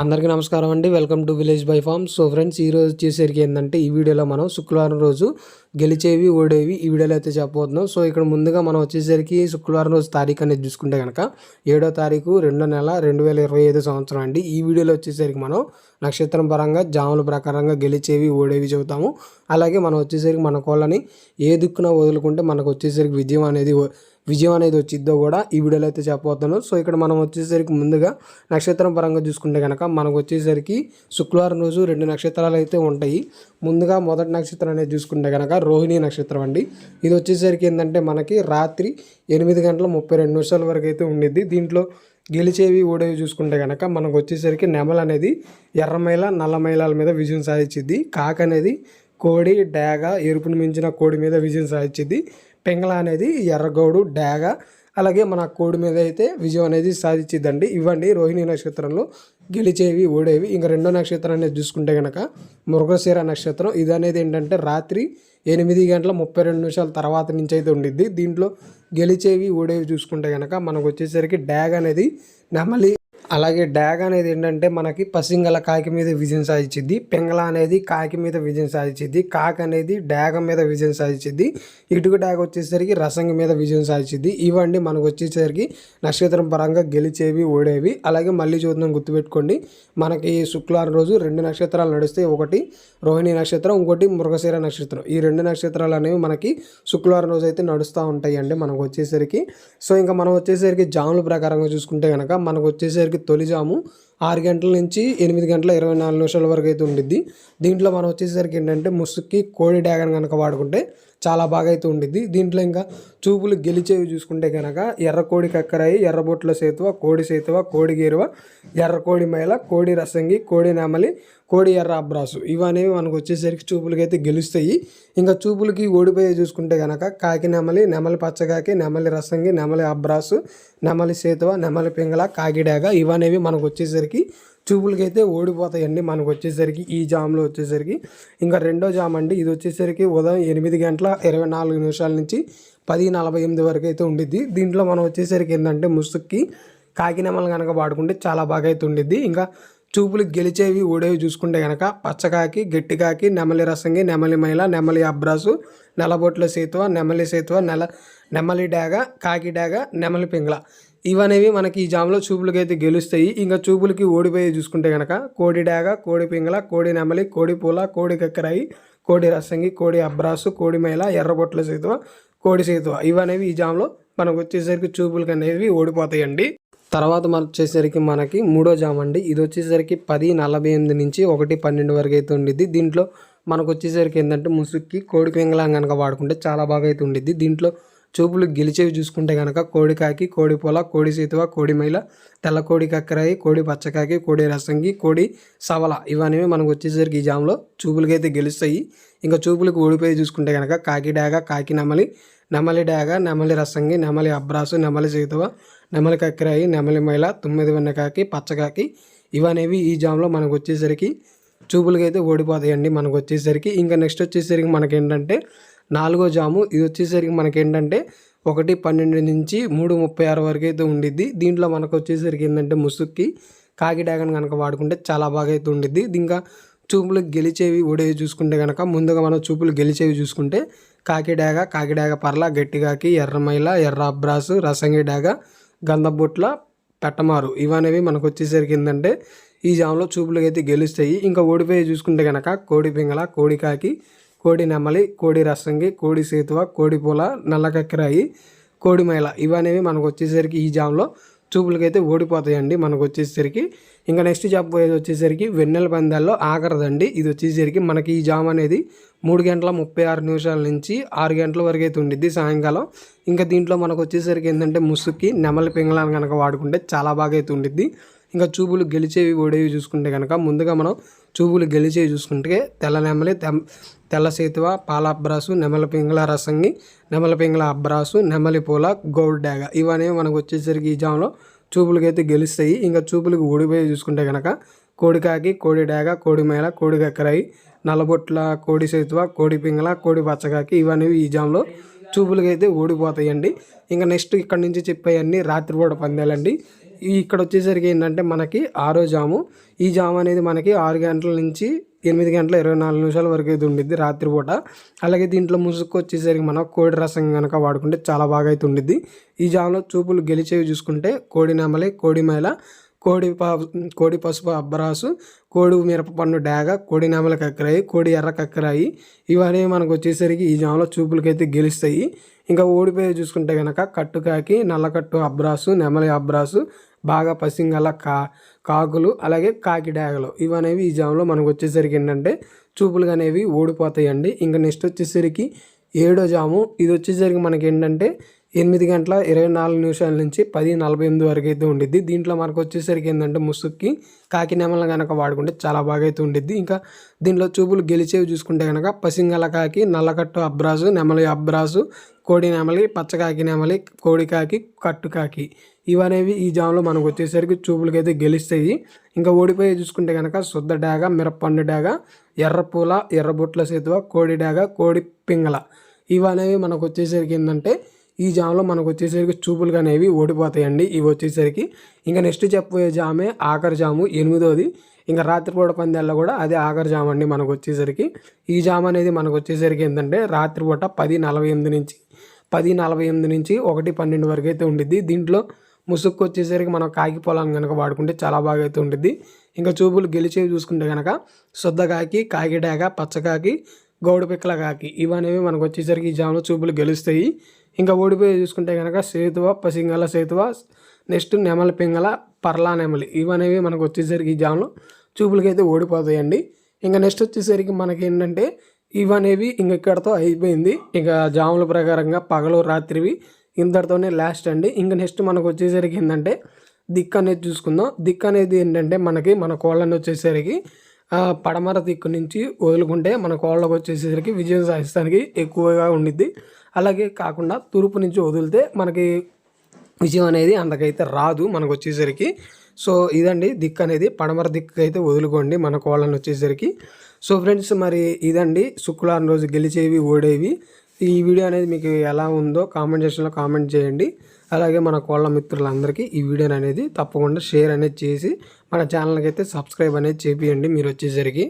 అందరికీ నమస్కారం అండి. Welcome to village by farm so friends ఈ రోజు వచ్చేసరికి ఏంటంటే ఈ వీడియోలో మనం శుక్రవారం రోజు గెలిచేవి ఓడేవి ఈ వీడియోలో అయితే చెప్పబోతున్నాం. సో ఇక్కడ ముందుగా మనం వచ్చేసరికి శుక్రవారం రోజు తారీఖు అనేది చూసుకుంటే కనుక ఏడో తారీఖు రెండో నెల రెండు వేల ఇరవై ఐదు సంవత్సరం అండి. ఈ వీడియోలో వచ్చేసరికి మనం నక్షత్రం పరంగా జాముల ప్రకారంగా గెలిచేవి ఓడేవి చెబుతాము. అలాగే మనం వచ్చేసరికి మన కోళ్ళని ఏ దిక్కున వదులుకుంటే మనకు వచ్చేసరికి విజయం అనేది విజయం అనేది వచ్చిద్దో కూడా ఈ వీడియోలో అయితే చెప్పబోతున్నాను. సో ఇక్కడ మనం వచ్చేసరికి ముందుగా నక్షత్రం పరంగా చూసుకుంటే కనుక మనకు వచ్చేసరికి శుక్రవారం రోజు రెండు నక్షత్రాలు అయితే ఉంటాయి. ముందుగా మొదటి నక్షత్రం అనేది చూసుకుంటే కనుక రోహిణి నక్షత్రం అండి. ఇది వచ్చేసరికి ఏంటంటే మనకి రాత్రి ఎనిమిది గంటల ముప్పై రెండు నిమిషాల వరకు అయితే ఉండిద్ది. దీంట్లో గెలిచేవి ఓడేవి చూసుకుంటే కనుక మనకు వచ్చేసరికి నెమల అనేది ఎర్రమైల నల్ల మైలాల మీద విజయం సాధించింది కాక అనేది కోడి డేగ ఎరుపును మించిన కోడి మీద విజయం సాధించింది పెంగళ అనేది ఎర్రగౌడు డాగ. అలాగే మన కోడి మీద అయితే విజయం అనేది సాధించిద్దండి. ఇవ్వండి రోహిణి నక్షత్రంలో గెలిచేవి ఓడేవి. ఇంకా రెండో నక్షత్రం అనేది చూసుకుంటే కనుక మృగశీర నక్షత్రం. ఇది అనేది ఏంటంటే రాత్రి ఎనిమిది గంటల ముప్పై రెండు నిమిషాల తర్వాత నుంచి అయితే ఉండిద్ది. దీంట్లో గెలిచేవి ఓడేవి చూసుకుంటే కనుక మనకు వచ్చేసరికి డ్యాగ్ అనేది నెమలి అలాగే డ్యాగ్ అనేది ఏంటంటే మనకి పసింగల కాకి మీద విజయం సాధించింది పెంగళ అనేది కాకి మీద విజయం సాధించింది కాక్ అనేది డ్యాగ మీద విజయం సాధించింది ఇటుక డ్యాగ్ వచ్చేసరికి రసంగి మీద విజయం సాధించింది. ఇవండి మనకు వచ్చేసరికి నక్షత్రం పరంగా గెలిచేవి ఓడేవి. అలాగే మళ్ళీ చూద్దాం గుర్తుపెట్టుకోండి. మనకి శుక్రవారం రోజు రెండు నక్షత్రాలు నడిస్తే ఒకటి రోహిణి నక్షత్రం ఇంకోటి మృగశీర నక్షత్రం. ఈ రెండు నక్షత్రాలు అనేవి మనకి శుక్రవారం రోజు అయితే నడుస్తూ ఉంటాయి అండి మనకు వచ్చేసరికి. సో ఇంకా మనం వచ్చేసరికి జాముల ప్రకారంగా చూసుకుంటే కనుక మనకు వచ్చేసరికి తొలిజాము. ఆరు గంటల నుంచి ఎనిమిది గంటల ఇరవై నాలుగు నిమిషాల వరకు అయితే ఉండిద్ది. దీంట్లో మనం వచ్చేసరికి ఏంటంటే ముసుక్కి కోడి డ్యాగన్ కనుక వాడుకుంటే చాలా బాగా అయితే ఉండిద్ది. దీంట్లో ఇంకా చూపులు గెలిచేవి చూసుకుంటే కనుక ఎర్ర కోడి కక్కరాయి ఎర్రబొట్ల సేతువ కోడి సేతువ కోడి గేరువ ఎర్ర కోడి మైల కోడి రసంగి కోడి నెమలి కోడి ఎర్ర అబ్రాసు. ఇవనేవి మనకు వచ్చేసరికి చూపులకి అయితే గెలుస్తాయి. ఇంకా చూపులకి ఓడిపోయే చూసుకుంటే కనుక కాకి నెమలి నెమలి పచ్చగాకి నెమలి రసంగి నెమలి అబ్రాసు నెమలి సేతువ నెమలి పింగళ కాకిడాగ ఇవనేవి మనకు వచ్చేసరికి చూపులకి అయితే ఓడిపోతాయండి మనకు వచ్చేసరికి ఈ జామ్లో వచ్చేసరికి. ఇంకా రెండో జామ్ అండి. ఇది వచ్చేసరికి ఉదయం ఎనిమిది గంటల ఇరవై నాలుగు నిమిషాల నుంచి పది నలభై ఎనిమిది వరకు అయితే ఉండిద్ది. దీంట్లో మనం వచ్చేసరికి ఏంటంటే ముసుక్కి కాకినెమలు కనుక వాడుకుంటే చాలా బాగా అయితే ఉండిద్ది. ఇంకా చూపులు గెలిచేవి ఓడేవి చూసుకుంటే కనుక పచ్చకాకి గట్టికాకి నెమలి రసంగి నెమలి మైల నెమలి అబ్రాసు నెలబొట్ల సేతువ నెమలి సేతువ నెల నెమలి డాగ కాకి డాగ నెమలి పింగళ. ఇవనేవి మనకి ఈ జామ్లో చూపులకి అయితే గెలుస్తాయి. ఇంకా చూపులకి ఓడిపోయి చూసుకుంటే కనుక కోడి డాగ కోడి పింగళ కోడి నెమలి కోడి పూల కోడి కక్కరాయి కోడి రసంగి కోడి అబ్రాసు కోడి మైల ఎర్రబొట్ల సేతువ కోడి సేతువ. ఇవనేవి ఈ జామ్లో మనకు వచ్చేసరికి చూపులకి అనేవి ఓడిపోతాయండి. తర్వాత మన వచ్చేసరికి మనకి మూడో జామ్ అండి. ఇది వచ్చేసరికి పది నలభై ఎనిమిది నుంచి ఒకటి పన్నెండు వరకు అయితే ఉండిద్ది. దీంట్లో మనకు వచ్చేసరికి ఏంటంటే ముసుక్కి కోడి పింగళం కనుక వాడుకుంటే చాలా బాగా అయితే ఉండిద్ది. దీంట్లో చూపులు గెలిచేవి చూసుకుంటే కనుక కోడి కాకి కోడి పొల కోడి సీతువ కోడి మైల తెల్ల కోడి కక్కరాయి కోడి పచ్చకాకి కోడి రసంగి కోడి సవల ఇవన్నీ మనకు వచ్చేసరికి ఈ జామ్లో చూపులకైతే గెలుస్తాయి. ఇంకా చూపులకు ఓడిపోయి చూసుకుంటే కనుక కాకి డాగ కాకి నెమలి నెమలి డాగ నెమలి రసంగి నెమలి అబ్రాసు నెమలి సీతువ నెమలి కక్కరాయి నెమలి మైల తొమ్మిది వెన్నకాకి పచ్చకాకి ఇవనేవి ఈ జామ్లో మనకు వచ్చేసరికి చూపులకైతే ఓడిపోతాయండి మనకు వచ్చేసరికి. ఇంకా నెక్స్ట్ వచ్చేసరికి మనకేంటంటే నాలుగో జాము. ఇది వచ్చేసరికి మనకేంటంటే ఒకటి పన్నెండు నుంచి మూడు ముప్పై ఆరు వరకు అయితే ఉండిద్ది. దీంట్లో మనకు వచ్చేసరికి ఏంటంటే ముసుక్కి కాకిడాగను కనుక వాడుకుంటే చాలా బాగా అయితే ఉండిద్ది. ఇంకా చూపులు గెలిచేవి ఓడేవి చూసుకుంటే కనుక ముందుగా మనం చూపులు గెలిచేవి చూసుకుంటే కాకిడాగ కాకిడాగ పర్ల గట్టిగాకి ఎర్రమైల ఎర్ర అబ్రాసు రసంగి డాగ గంధబొట్ల పెట్టమారు. ఇవనేవి మనకు వచ్చేసరికి ఏంటంటే ఈ జామ్లో చూపులకి అయితే గెలుస్తాయి. ఇంకా ఓడిపోయి చూసుకుంటే కనుక కోడి పింగళ కోడి కాకి కోడి నెమలి కోడి రసంగి కోడి సేతువ కోడి పూల నల్లకక్కరాయి కోడి మైల ఇవనేవి మనకు వచ్చేసరికి ఈ జామ్లో చూపులకైతే ఓడిపోతాయండి మనకు వచ్చేసరికి. ఇంకా నెక్స్ట్ చెప్పబోయేది వచ్చేసరికి వెన్నెల పందాల్లో ఆఖరిదండి ఇది వచ్చేసరికి మనకి ఈ జామ్ అనేది మూడు గంటల ముప్పై ఆరు నిమిషాల నుంచి ఆరు గంటల వరకు అయితే ఉండిద్ది సాయంకాలం. ఇంకా దీంట్లో మనకు వచ్చేసరికి ఏంటంటే ముసుక్కి నెమలి పింగళాన్ని కనుక వాడుకుంటే చాలా బాగా అయితే ఉండిద్ది. ఇంకా చూపులు గెలిచేవి ఓడేవి చూసుకుంటే కనుక ముందుగా మనం చూపులు గెలిచేవి చూసుకుంటే తెల్ల నెమలి తెల్ల సేతువ పాల అబ్రాసు నెమల పింగళ రసంగి నెమల పింగళ అబ్రాసు నెమలి పూల గోల్డ్ ఇవనేవి మనకు వచ్చేసరికి ఈ జామ్లో చూపులకి అయితే గెలుస్తాయి. ఇంకా చూపులకు ఓడిపోయి చూసుకుంటే కనుక కోడికాకి కోడి డాగ కోడి మేళ కోడి కక్కరాయి నల్లబొట్ల కోడి సేతువ కోడి పింగళ కోడి పచ్చకాకి ఇవనేవి ఈ జామ్లో చూపులకైతే ఓడిపోతాయండి. ఇంకా నెక్స్ట్ ఇక్కడ నుంచి చెప్పేవన్నీ రాత్రిపూట పందాలండి. ఇక్కడ వచ్చేసరికి ఏంటంటే మనకి ఆరో జాము. ఈ జాము అనేది మనకి ఆరు గంటల నుంచి ఎనిమిది గంటల ఇరవై నాలుగు నిమిషాల వరకు అయితే ఉండిద్ది రాత్రిపూట. అలాగే దీంట్లో ముసుగు వచ్చేసరికి మనం కోడి రసం కనుక వాడుకుంటే చాలా బాగా అయితే ఉండిద్ది. ఈ జాములో చూపులు గెలిచేవి చూసుకుంటే కోడి నెమలి కోడి మేళ కోడి పా కోడి పసుపు అబ్బరాసు కోడి మిరపపండు డాగ కోడి నెమల కక్కరాయి కోడి ఎర్ర కక్కరాయి ఇవన్నీ మనకు వచ్చేసరికి ఈ జామలో చూపులకైతే గెలుస్తాయి. ఇంకా ఓడిపోయి చూసుకుంటే కనుక కట్టుకాకి నల్లకట్టు అబ్రాసు నెమలి అబ్రాసు బాగా పసింగల కా కాకులు అలాగే కాకిడాగలు ఇవనేవి ఈ జామ్లో మనకు వచ్చేసరికి ఏంటంటే చూపులు అనేవి ఓడిపోతాయండి ఇంకా నెక్స్ట్ వచ్చేసరికి ఏడో జాము. ఇది వచ్చేసరికి మనకి ఏంటంటే ఎనిమిది గంటల ఇరవై నాలుగు నిమిషాల నుంచి పది నలభై ఎనిమిది వరకు అయితే ఉండిద్ది. దీంట్లో మనకు వచ్చేసరికి ఏంటంటే ముసుక్కి కాకినేమలను కనుక వాడుకుంటే చాలా బాగా అయితే ఉండిద్ది. ఇంకా దీంట్లో చూపులు గెలిచేవి చూసుకుంటే కనుక పసింగల కాకి నల్లకట్టు అబ్రాసు నెమలి అబ్రాసు కోడి నెమలి పచ్చకాకి నెమలి కోడి కాకి కట్టు కాకి ఇవనేవి ఈ జామ్లో మనకు వచ్చేసరికి చూపులకి అయితే గెలుస్తాయి. ఇంకా ఓడిపోయి చూసుకుంటే కనుక శుద్ధ డాగ మిరపండు డాగ ఎర్రపూల ఎర్రబుట్ల సేతువ కోడి డాగ కోడి పింగళ ఇవనేవి మనకు వచ్చేసరికి ఏంటంటే ఈ జామ్లో మనకు వచ్చేసరికి చూపులు అనేవి ఓడిపోతాయండి. ఇవి వచ్చేసరికి ఇంకా నెక్స్ట్ చెప్పబోయే జామే ఆఖరి జాము ఎనిమిదోది. ఇంకా రాత్రిపూట పందాల్లో కూడా అదే ఆఖరి జామ్ అండి మనకు వచ్చేసరికి. ఈ జామ్ అనేది మనకు వచ్చేసరికి ఏంటంటే రాత్రిపూట పది నలభై ఎనిమిది నుంచి పది నలభై ఎనిమిది నుంచి ఒకటి పన్నెండు వరకు అయితే ఉండిద్ది. దీంట్లో ముసుక్కు వచ్చేసరికి మనం కాకి పొలాన్ని కనుక వాడుకుంటే చాలా బాగా అయితే ఉంటుంది ఇంకా చూపులు గెలిచేవి చూసుకుంటే కనుక శుద్ధకాకి కాకిడాక పచ్చకాకి గౌడు పిక్కల కాకి. ఇవనేవి మనకు వచ్చేసరికి ఈ జాములో చూపులు గెలుస్తాయి. ఇంకా ఓడిపోయి చూసుకుంటే కనుక సేతువ పసింగల సేతువ నెక్స్ట్ నెమల పింగల పర్లా నెమలి. ఇవనేవి మనకు వచ్చేసరికి ఈ జామ్లో చూపులకైతే ఓడిపోతాయండి. ఇంకా నెక్స్ట్ వచ్చేసరికి మనకి ఏంటంటే ఇవనేవి ఇంక ఇక్కడతో అయిపోయింది. ఇంకా జాముల ప్రకారంగా పగలు రాత్రివి ఇంతటితోనే లాస్ట్ అండి. ఇంకా నెక్స్ట్ మనకు వచ్చేసరికి ఏంటంటే దిక్కు అనేది చూసుకుందాం. దిక్కు అనేది ఏంటంటే మనకి మన కోళ్ళని వచ్చేసరికి పడమర దిక్కు నుంచి వదులుకుంటే మన కోళ్ళకు వచ్చేసరికి విజయం సాధిస్తానికి ఎక్కువగా ఉండిద్ది. అలాగే కాకుండా తూర్పు నుంచి వదిలితే మనకి విజయం అనేది అంతకైతే రాదు మనకు వచ్చేసరికి. సో ఇదండి దిక్కు అనేది. పడమర దిక్కు అయితే వదులుకోండి మన కోళ్ళని వచ్చేసరికి. సో ఫ్రెండ్స్ మరి ఇదండి. శుక్రవారం రోజు గెలిచేవి ఓడేవి. ఈ వీడియో అనేది మీకు ఎలా ఉందో కామెంట్ సెక్షన్లో కామెంట్ చేయండి. అలాగే మన కోళ్ళ మిత్రులందరికీ ఈ వీడియోని అనేది తప్పకుండా షేర్ అనేది చేసి మన ఛానల్కి అయితే సబ్స్క్రైబ్ అనేది చేపియండి. మీరు వచ్చేసరికి